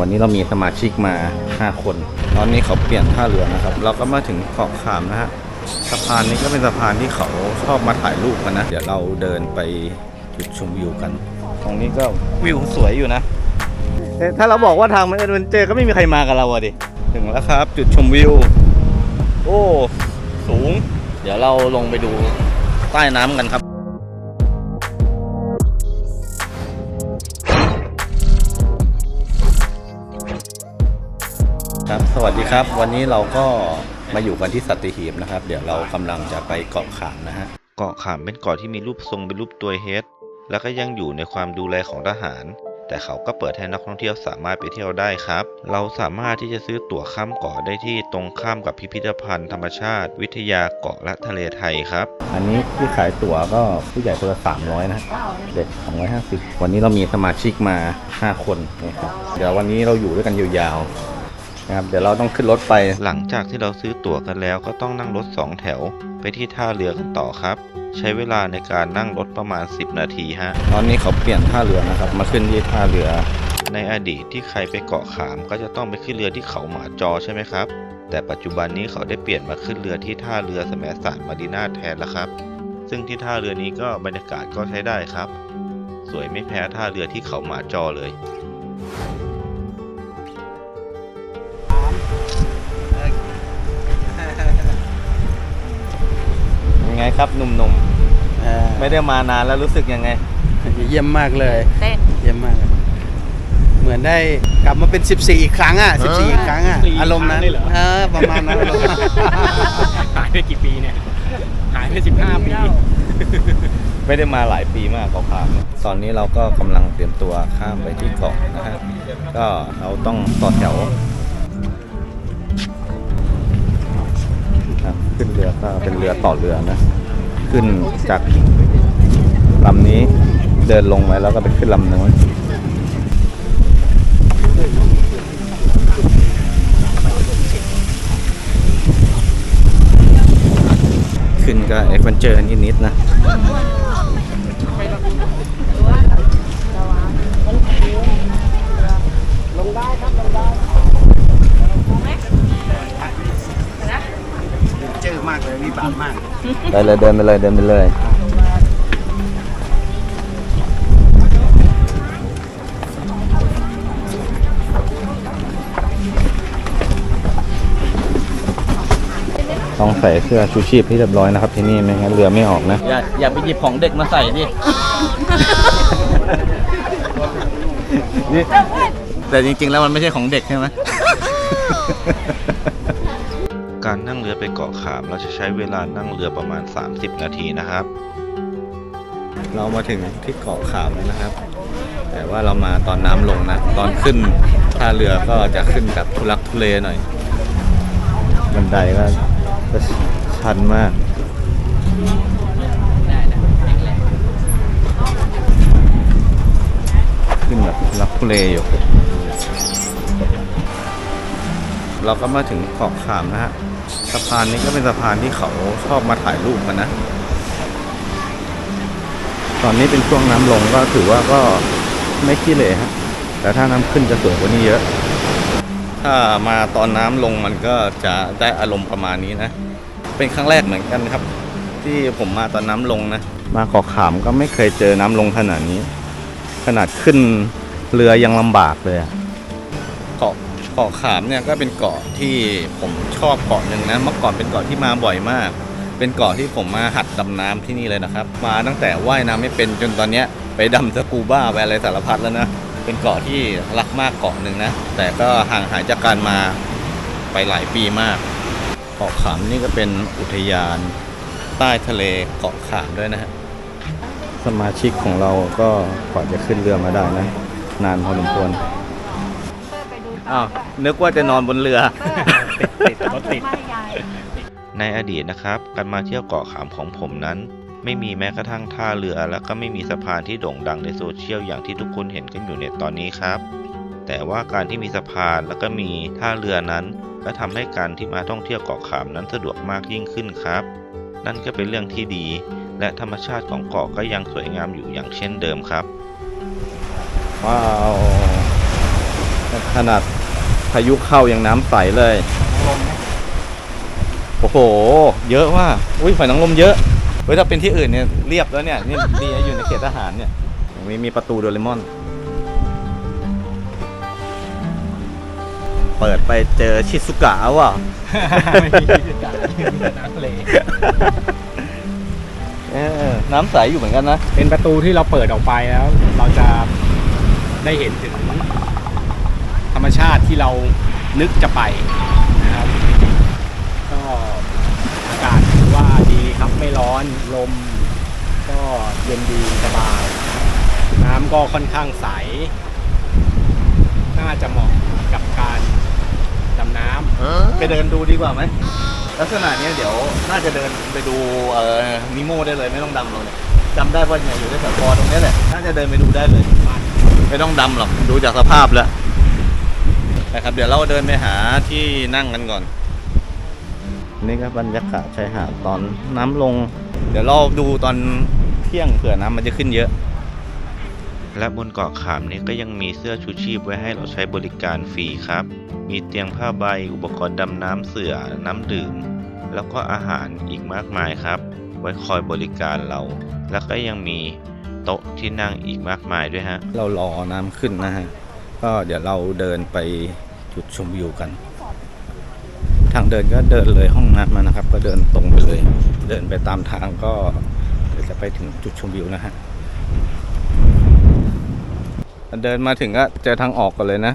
วันนี้เรามีสมาชิกมา 5 คน ตอนนี้เขาเปลี่ยนท่าเรือนะครับ เราก็มาถึงเกาะขามนะฮะสะพานนี้ก็เป็นสะพานที่เขาชอบมาถ่ายรูปกันนะ เดี๋ยวเราเดินไปจุดชมวิวกัน ตรงนี้ก็วิวสวยอยู่นะถ้าเราบอกว่าทางมันเอดเวนเจอร์ก็ไม่มีใครมากับเราอะดิ ถึงแล้วครับ จุดชมวิว โอ้ สูง เดี๋ยวเราลงไปดูใต้น้ำกันครับ ครับ วันนี้เราก็มาอยู่กันที่สัตหีบนะครับ เดี๋ยวเรากำลังจะไปเกาะขามนะฮะเกาะขามเป็นเกาะที่มีรูปทรงเป็นรูปตัวเฮดแล้วก็ยังอยู่ในความดูแลของทหาร แต่เขาก็เปิดให้นักท่องเที่ยวสามารถไปเที่ยวได้ครับ เราสามารถที่จะซื้อตั๋วข้ามเกาะได้ที่ตรงข้ามกับพิพิธภัณฑ์ธรรมชาติ วิทยาเกาะและทะเลไทยครับ อันนี้ที่ขายตั๋วก็ผู้ใหญ่คนละ300 นะ เด็ก250 วันนี้เรามีสมาชิกมา 5 คนนะครับเดี๋ยววันนี้เราอยู่ด้วยกันยาวๆ นะครับเดี๋ยวเราต้องขึ้นรถไป หลังจากที่เราซื้อตั๋วกันแล้วก็ต้องนั่งรถสองแถว ไปที่ท่าเรือกันต่อครับ ใช้เวลาในการนั่งรถประมาณ 10 นาทีฮะตอนนี้เขาเปลี่ยนท่าเรือนะครับมาขึ้นที่ท่าเรือ ในอดีตที่ใครไปเกาะขาม ก็จะต้องไปขึ้นเรือที่เขาหมาจอใช่ไหมครับ แต่ปัจจุบันนี้เขาได้เปลี่ยนมาขึ้นเรือที่ท่าเรือแสมสารมารีนาแทนแล้วครับ ซึ่งที่ท่าเรือนี้ก็บรรยากาศก็ใช้ได้ครับ สวยไม่แพ้ท่าเรือที่เขาหมาจอเลย ไงครับหนุ่มอ่าๆ ไม่ได้มานานแล้วรู้สึกยังไง เยี่ยมมากเลย เต้น เยี่ยมมากเลยเหมือนได้กลับมาเป็น 14 อีกครั้งอะ 14 อีกครั้งอะ 14อารมณ์นั้นครั้งเลยเหรอ เออประมาณนั้นอารมณ์นั้นหายไปกี่ปีเนี่ย หายไปสิบห้าปี ไม่ได้มาหลายปีมากเกาะขามเนี่ยตอนนี้เราก็กำลังเตรียมตัวข้ามไปที่เกาะนะฮะ ก็เราต้องต่อแถว ขึ้นเรือก็เป็นเรือต่อเรือนะ ขึ้นจากลำนี้เดินลงไปแล้วก็ไปขึ้นลำนู้นขึ้นก็เอ็กเวนเจอร์นิดๆนะ เจอมากเลย วิบากมากไปเลยเดินไปเลยเดินไปเลยต้องใส่เสื้อชูชีพที่เรียบร้อยนะครับ ที่นี่ไม่งั้นเรือไม่ออกนะ อย่าอย่าไปหยิบของเด็กมาใส่ดิ นี่แต่จริงๆแล้วมันไม่ใช่ของเด็กใช่ไหม การนั่งเรือไปเกาะขาม เราจะใช้เวลานั่งเรือประมาณ 30 นาทีนะครับ เรามาถึงที่เกาะขามแล้วนะครับ แต่ว่าเรามาตอนน้ำลงนะ ตอนขึ้นท่าเรือก็จะขึ้นแบบทุลักทุเลหน่อย บันไดก็ชันมากขึ้นแบบทุลักทุเลอยู่เราก็มาถึงเกาะขามนะฮะ สะพานนี้ก็เป็นสะพานที่เขาชอบมาถ่ายรูปกันนะ ตอนนี้เป็นช่วงน้ำลงก็ถือว่าก็ไม่ขี้เหร่ฮะแต่ถ้าน้ำขึ้นจะสวยกว่านี้เยอะ ถ้ามาตอนน้ำลงมันก็จะได้อารมณ์ประมาณนี้นะ เป็นครั้งแรกเหมือนกันครับ ที่ผมมาตอนน้ำลงนะ มาเกาะขามก็ไม่เคยเจอน้ำลงขนาดนี้ ขนาดขึ้นเรือยังลำบากเลยอะ เกาะขามเนี่ยก็เป็นเกาะที่ผมชอบเกาะหนึ่งนะเมื่อก่อนเป็นเกาะที่มาบ่อยมาก เป็นเกาะที่ผมมาหัดดำน้ำที่นี่เลยนะครับ มาตั้งแต่ว่ายน้ำไม่เป็นจนตอนเนี้ยไปดำสกูบ้าไปอะไรสารพัดแล้วนะเป็นเกาะที่รักมากเกาะหนึ่งนะแต่ก็ห่างหายจากการมาไปหลายปีมาก เกาะขามนี่ก็เป็นอุทยานใต้ทะเลเกาะขามด้วยนะฮะสมาชิกของเราก็กว่าจะขึ้นเรือมาได้นะ นานพอสมควร อ้าวนึกว่าจะนอนบนเรือ ติดรถติดไม่ยายในอดีตนะครับ การมาเที่ยวเกาะขามของผมนั้น ไม่มีแม้กระทั่งท่าเรือ แล้วก็ไม่มีสะพานที่โด่งดังในโซเชียลอย่างที่ทุกคนเห็นกันอยู่ในตอนนี้ครับ แต่ว่าการที่มีสะพานแล้วก็มีท่าเรือนั้น ก็ทำให้การที่มาท่องเที่ยวเกาะขามนั้นสะดวกมากยิ่งขึ้นครับ นั่นก็เป็นเรื่องที่ดี และธรรมชาติของเกาะก็ยังสวยงามอยู่อย่างเช่นเดิมครับ ว้าว ขนาด พายุเข้ายังน้ำใสเลย โอ้โห เยอะว่าอุ้ยหอยนางรมเยอะ เฮ้ยถ้าเป็นที่อื่นเนี่ยเรียบแล้วเนี่ยนี่ดีนะอยู่ในเขตทหารเนี่ยตรงนี้มีประตูโดเรมอน เปิดไปเจอชิซุกะว่ะไม่มีน้ำทะเลเออน้ำใสอยู่เหมือนกันนะ เป็นประตูที่เราเปิดออกไปแล้ว เราจะได้เห็นถึงธ รรมชาติที่เรานึกจะไปนะครับ ก็อากาศถือว่าดีครับไม่ร้อนลม ก็เย็นดีสบาย น้ำก็ค่อนข้างใส น่าจะเหมาะกับการดำน้ำไปเดินดูดีกว่าไหมลักษณะเนี้ยเดี๋ยวน่าจะเดินไปดูเอ่อนิโมได้เลยไม่ต้องดำเราเนี่ยจำได้ว่าเนี่ยอยู่ในแถวคอตรงเนี้ยแหละน่าจะเดินไปดูได้เลย ไม่ต้องดำหรอกดูจากสภาพแล้ว นะครับ เดี๋ยวเราเดินไปหาที่นั่งกันก่อน นี่ก็บรรยากาศชายหาดตอนน้ำลง เดี๋ยวเราดูตอนเที่ยงเผื่อน้ำมันจะขึ้นเยอะ และบนเกาะขามนี้ก็ยังมีเสื้อชูชีพไว้ให้เราใช้บริการฟรีครับ มีเตียงผ้าใบ อุปกรณ์ดำน้ำเสือน้ำดื่ม แล้วก็อาหารอีกมากมายครับ ไว้คอยบริการเรา แล้วก็ยังมีโต๊ะที่นั่งอีกมากมายด้วยฮะ เรารอน้ำขึ้นนะฮะ ก็เดี๋ยวเราเดินไปจุดชมวิวกัน ทางเดินก็เดินเลยห้องน้ำมานะครับ ก็เดินตรงไปเลย เดินไปตามทางก็เดี๋ยวจะไปถึงจุดชมวิวนะฮะเดินมาถึงก็เจอทางออกกันเลยนะ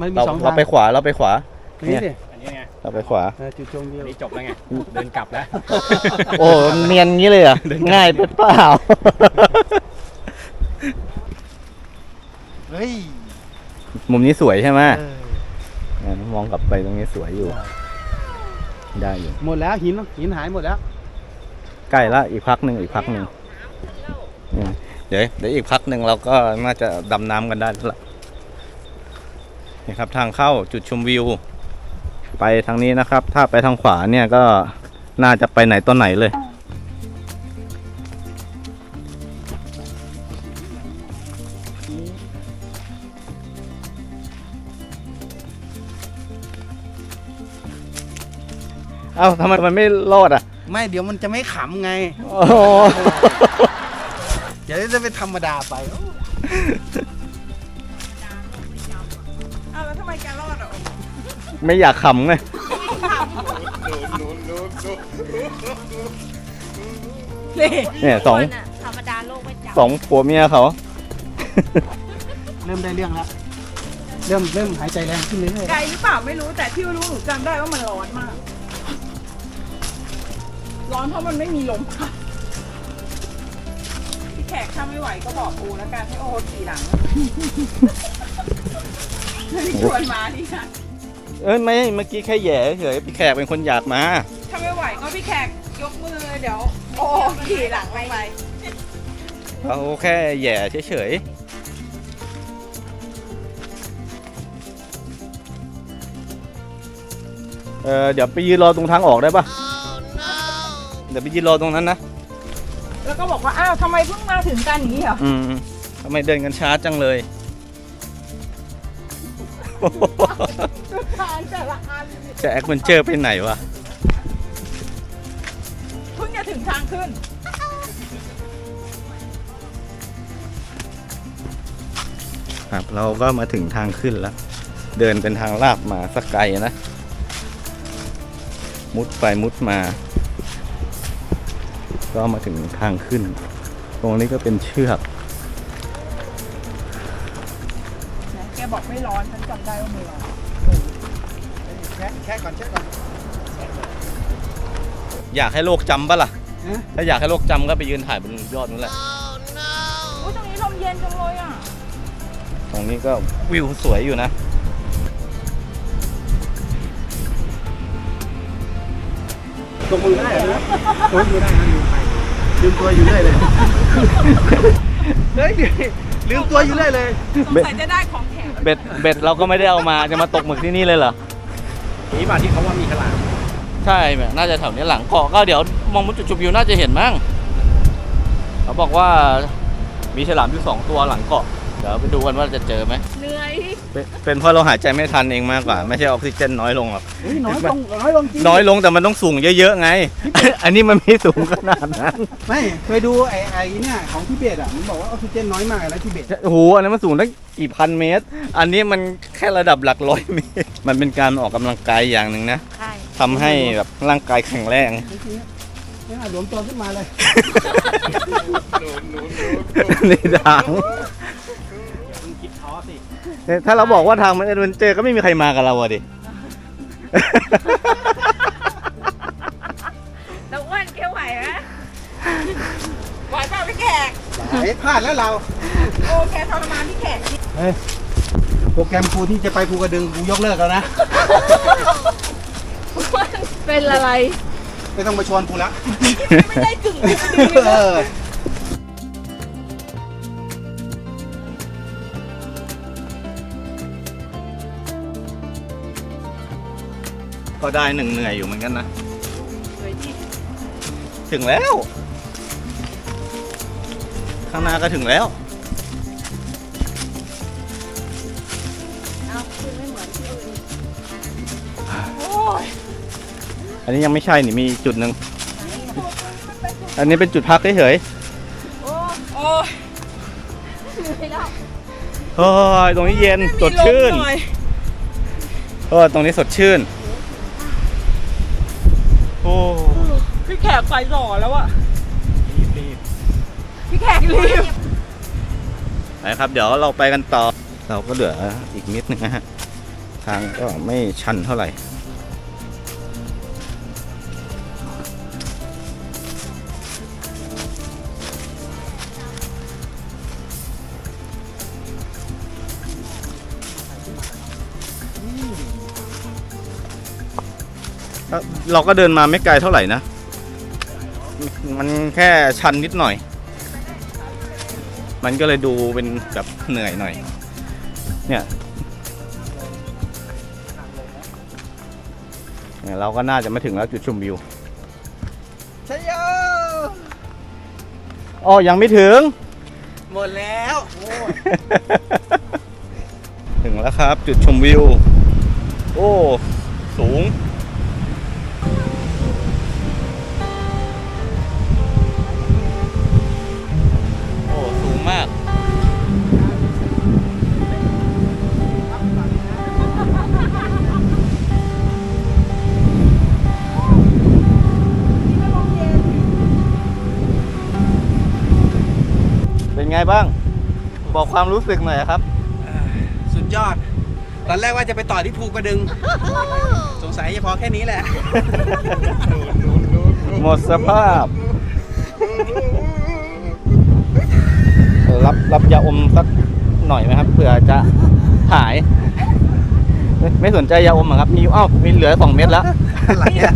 มันมีเราสองทาเรางไปขวาเราไปขวานี่สิอันนี้ไงเราไปขวาเออจุดชมวิอัวนนี้จบแล้วไง เดินกลับแล้ว โอ้เนียนงี้เลยเหรอะง่ายไปเปล่า เฮ้ยมุมนี้สวยใช่ไหมเออเออมองกลับไปตรงนี้สวยอยู่ ได้อยู่ หมดแล้วหินหินหายหมดแล้ว ใกล้ละอีกพักหนึ่งอีกพักหนึ่งอืมเดี๋ยวเดี๋ยวอีกพักหนึ่งเราก็น่าจะดำน้ำกันได้แล้วล่ะนี่ครับทางเข้าจุดชมวิว ไปทางนี้นะครับ ถ้าไปทางขวาเนี่ยก็น่าจะไปไหนต้นไหนเลย เอ้าทำไมมันไม่รอดอะไม่เดี๋ยวมันจะไม่ขำไง โอ้โหเดี๋ยวจะเป็นธรรมดาไปอ้าวแล้วทำไมแกรอดอะไม่อยากขำไงนี่เนี่ยสองคนอะธรรมดาโลกไม่จำสองผัวเมียเขา เริ่มได้เรื่องแล้ว เริ่มเริ่มหายใจแรงขึ้นเรื่อยไกลหรือเปล่าไม่รู้แต่ที่รู้หนูจำได้ว่ามันร้อนมาก ร้อนเพราะมันไม่มีลมค่ะพี่แขกถ้าไม่ไหวก็บอกโอแล้วกันให้โอขี่หลังไม่ชวนมาดิค่ะเอ้ยไม่เมื่อกี้แค่แหย่เฉยพี่แขกเป็นคนอยากมา ถ้าไม่ไหวก็พี่แขกยกมือเดี๋ยวโอขี่หลังไปไปเราแค่แหย่เฉยๆเออเดี๋ยวไปยืนรอตรงทางออกได้ปะ เดี๋ยวไปยืนรอตรงนั้นนะ แล้วก็บอกว่า อ้าวทำไมเพิ่งมาถึงกันอย่างนี้เหรอ อืมทำไมเดินกันช้าจังเลยทานแต่ละอันจะแอคเวนเจอร์ไปไหนวะ เพิ่งจะถึงทางขึ้น ครับเราก็มาถึงทางขึ้นแล้ว เดินเป็นทางลาบมาสักไกลนะ มุดไปมุดมา ก็มาถึงทางขึ้น ตรงนี้ก็เป็นเชือกแกบอกไม่ร้อนฉันจำได้ว่าไม่ร้อนๆแค่แค่ก่อนแค่ก่อนอยากให้โลกจำปะล่ะฮะถ้าอยากให้โลกจำก็ไปยืนถ่ายบนยอดนู้นแหละอุ้ยตรงนี้ลมเย็นจังเลยอะ ตรงนี้ก็วิวสวยอยู่นะ ตรงมือได้เหรอตรงมือได้นะลืมไป ลืมตัวอยู่เรื่อยเลยเฮ้ยลืมตัวอยู่เรื่อยเลยสงสัยจะได้ของแถมเบ็ดเบ็ดเราก็ไม่ได้เอามาจะมาตกหมึกที่นี่เลยเหรอนี่ป่ะที่เขาว่ามีฉลามใช่แม่น่าจะแถวนี้หลังเกาะก็เดี๋ยวมองมุดจุดชมวิวน่าจะเห็นมั้งเขาบอกว่ามีฉลามอยู่สองตัวหลังเกาะ เดี๋ยวไปดูกันว่าจะเจอไหมนเป็นเป็นเพราะเราหายใจไม่ทันเองมากกว่า ไม่ใช่ออกซิเจนน้อยลงหรอกเฮ้ยน้อยลงน้อยลงจริงน้อยลงแต่มันต้องสูงเยอะๆไง อันนี้มันไม่สูงขนาดนั้นไม่เคยดูไอ้ไอ้เนี่ยของทิเบตอะมันบอกว่าออกซิเจนน้อยมากแล้วทิเบตโอ้โหอันนั้นมันสูงตั้งกี่พันเมตร อันนี้มันแค่ระดับหลักร้อยเมตร มันเป็นการออกกำลังกายอย่างหนึ่งนะใช่ทำให้แบบร่างกายแข็งแรง จริงๆเนี่ยหลวมตัวขึ้นมาเลย นี่ทางคิดท้อสิ ถ้าเราบอกว่าทางมันเอ็ดเวนเจอร์ก็ไม่มีใครมากับเราอะดิแล้วอ้วนเกี้ยวไหวไหมไหวเปล่าพี่แขกไอ้พลาดแล้วเรา โอเคทรมานพี่แขกเฮ้ย โปรแกรมครูที่จะไปภูกระดึงกูยกเลิกแล้วนะ เป็นอะไร ไม่ต้องมาชวนกูละ ไม่ได้กึ่งเออ ก็ได้หนึ่งเหนื่อยอยู่เหมือนกันนะ สวยดีถึงแล้ว ข้างหน้าก็ถึงแล้ว เอาคือไม่เหมือนที่อื่นโอ้ยอันนี้ยังไม่ใช่นี่มีอีกจุดหนึ่ง อันนี้เป็นจุดพักเฉยโอ้ยโอ้ยเหนื่อยแล้วๆเฮ้ยตรงนี้เย็นสดชื่นมีลมหอย เออตรงนี้สดชื่น ขกไฟหล่อแล้วอะพี่แขกรีบไปครับ เดี๋ยวเราไปกันต่อ เราก็เหลืออีกนิดนึงนะฮะ ทางก็ไม่ชันเท่าไหร่ เราก็เดินมาไม่ไกลเท่าไหร่นะ มันแค่ชันนิดหน่อย มันก็เลยดูเป็นแบบเหนื่อยหน่อย เนี่ยเนี่ยเราก็น่าจะมาถึงแล้วจุดชมวิวใช่ยอ๋อยังไม่ถึง หมดแล้วถึงแล้วครับ จุดชมวิว โอ้ สูง บ้าง บอกความรู้สึกหน่อยครับ สุดยอด ตอนแรกว่าจะไปต่อที่ภูกระดึง สงสัยจะพอแค่นี้แหละ หมดสภาพ รับรับยาอมสักหน่อยไหมครับเผื่อจะหาย ไม่ไม่สนใจยาอมเหรอครับมีอ้าวมีเหลือสองเม็ดแล้ว อะไรอะ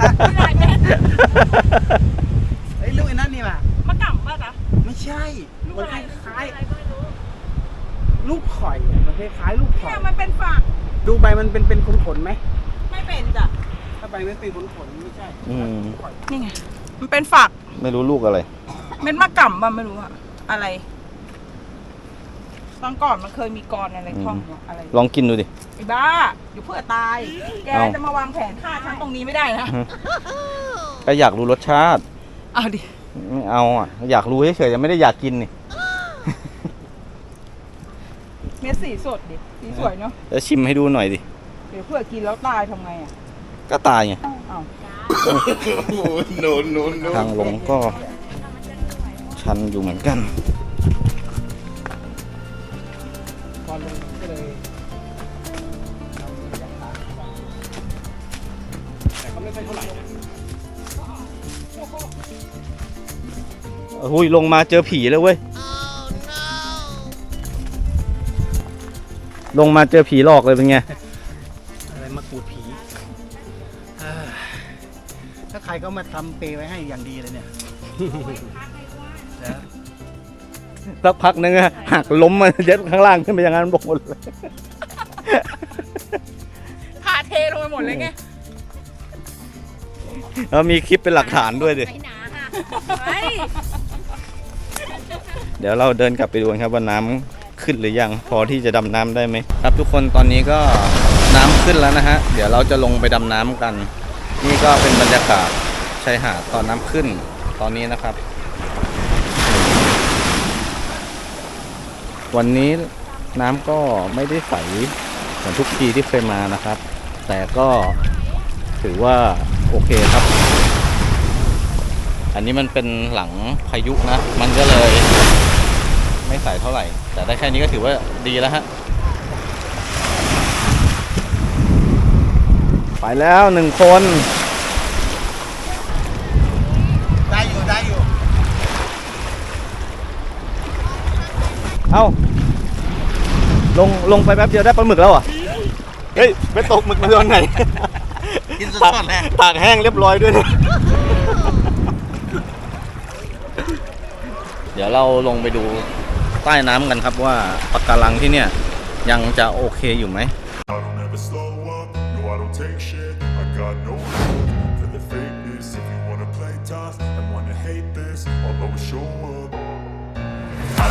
ใช่ลูกมันอะไรคล้ายอะไรก็ไม่รู้ๆลูกข่อยอะมันคล้ายๆลูกข่อเนี่ยยมันเป็นฝักดูใบมันเป็นเป็นขนๆไหมไม่เป็นจ้ะถ้าใบไม่เป็นขนๆไม่ใช่อืม ลูกข่อยนี่ไงมันเป็นฝักไม่รู้ลูกอะไร เม็ดมะกำป่ะไม่รู้อะอะไรตอนก่อนมันเคยมีกรอะไรท่องอยู่อะไรลองกินดูดิ ไอ้บ้าอยู่เพื่อตาย แกเอ้า จะมาวางแผนฆ่าฉันตรงนี้ไม่ได้นะ ก็อยากรู้รสชาติ เอาดิ ไม่เอาอะ อยากรู้เฉยๆยังไม่ได้อยากกินนี่เม็ดสีสดดิ สีสวยเนาะ จะชิมให้ดูหน่อยดิ เดี๋ยวเพื่อกินแล้วตายทำไงอะก็ตายไง เอาทางลงก็ชันอยู่เหมือนกัน หุยลงมาเจอผีแล้วเว้ย ลงมาเจอผีหลอกเลยเป็นไง อะไรมาขูดผีอ่าถ้าใครก็มาทำเปรย์ไว้ให้อย่างดีเลยเนี่ยนะสักพักนึงอะหักล้มมาเย็ดข้างล่างขึ้นไปอย่างนั้นหมดเลยพาเทลงไปหมดเลยไงแล้วมีคลิปเป็นหลักฐานด้วยดิ ไม่หนาค่ะ เฮ้ย เดี๋ยวเราเดินกลับไปดูกันครับว่าน้ำขึ้นหรือยังพอที่จะดำน้ำได้ไหมครับทุกคนตอนนี้ก็น้ำขึ้นแล้วนะฮะเดี๋ยวเราจะลงไปดำน้ำกัน นี่ก็เป็นบรรยากาศชายหาดตอนน้ำขึ้นตอนนี้นะครับ วันนี้น้ำก็ไม่ได้ใสเหมือนทุกทีที่เคยมานะครับ แต่ก็ถือว่าโอเคครับ อันนี้มันเป็นหลังพายุนะ มันก็เลย ไม่ใสเท่าไหร่ แต่ได้แค่นี้ก็ถือว่าดีแล้วฮะ ไปแล้วหนึ่งคน ได้อยู่ได้อยู่เอ้า ลงลงไปแป๊บเดียวได้ปลาหมึกแล้วเหรอะ เฮ้ยไปตกหมึกมาตอนไหน กินสดๆแน่ตากแห้งเรียบร้อยด้วยเนี่ยเดี๋ยวเราลงไปดู ใต้น้ำกันครับว่าปะการังที่เนี่ยยังจะโอเคอยู่ไหม I don't ever slow up, no I don't take shit I got no love for the fakeness If you wanna play tough and wanna hate this I'll always show up I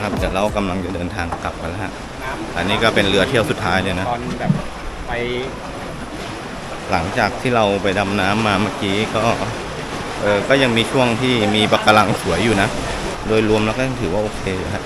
ครับเดี๋ยวเรากำลังจะเดินทางกลับกันแล้วฮะอันนี้ก็เป็นเรือเที่ยวสุดท้ายเลยนะตอนแบบไป หลังจากที่เราไปดำน้ำมาเมื่อกี้ก็เออก็ยังมีช่วงที่มีปะการังสวยอยู่นะ โดยรวมแล้วก็ถือว่าโอเคฮะ